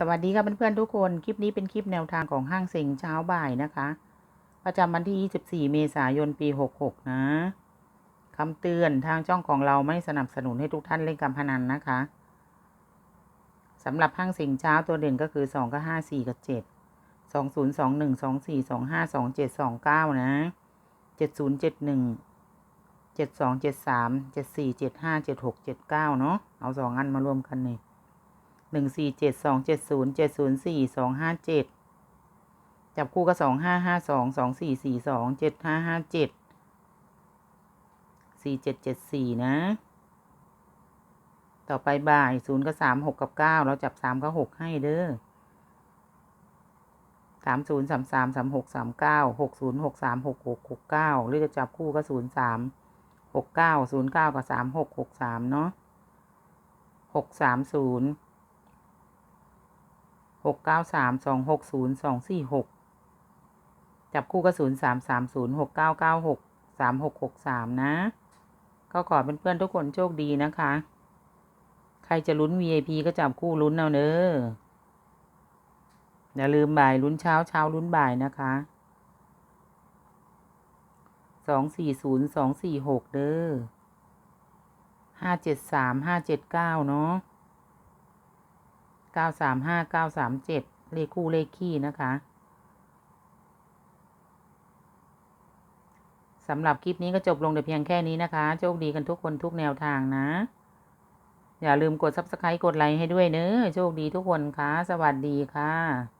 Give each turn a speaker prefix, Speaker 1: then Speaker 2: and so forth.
Speaker 1: สวัสดีค่ะเพื่อนๆทุกคน คลิปนี้เป็นคลิปแนวทางของห้างเซ็งเช้าบ่ายนะคะ ประจำวันที่ 24 เมษายน ปี 66 นะคำเตือนทางช่องของเราไม่สนับสนุนให้ทุกท่านเล่นการพนันนะคะสำหรับห้างเซ็งเช้าตัวเด่นก็คือ 2 กับ 5 4 กับ 7 2 0 2 1 2 4 2 5 2 7 2 9 นะ 70 71 72 73 74 75 76 79 เนาะเอาสองอันมารวมกันนี่ หนึ่งสี่เจ็ดสองเจ็ดศูนย์เจ็ดศูนย์สี่สองห้าเจ็ดจับคู่ก็สองห้าห้าสองสองสี่สี่สองเจ็ดห้าห้าเจ็ดสี่เจ็ดเจ็ดสี่นะ ต่อไปบ่ายศูนย์ก็สามหกกับเก้าเราจับสามก็หกให้เด้อสามศูนย์สามสามสามหกสามเก้าหกศูนย์หกสามหกหกหกเก้าหรือจะจับคู่ก็ศูนย์สามหกเก้าศูนย์เก้ากับสามหกหกสามเนาะหกสามศูนย์ หกเก้าสามสองหกศูนย์สองสี่หกจับคู่ก็ศูนย์สามสามศูนย์หกเก้าเก้าหกสามหกหกสามนะ ก็ขอเป็นเพื่อนๆทุกคนโชคดีนะคะ ใครจะลุ้น VIP ก็จับคู่ลุ้นเอาเนอะอย่าลืมบ่ายลุ้นเช้าเช้าลุ้นบ่ายนะคะสองสี่ศูนย์สองสี่หกเด้อห้าเจ็ดสามห้าเจ็ดเก้าเนาะ ก้าสามห้าเก้าสามเจ็ดเลขคู่เลขคี่นะคะสำหรับคลิปนี้ก็จบลงแต่เพียงแค่นี้นะคะ โชคดีกันทุกคนทุกแนวทางนะ อย่าลืมกด subscribe กดไลค์ให้ด้วยเนอะโชคดีทุกคนค่ะ สวัสดีค่ะ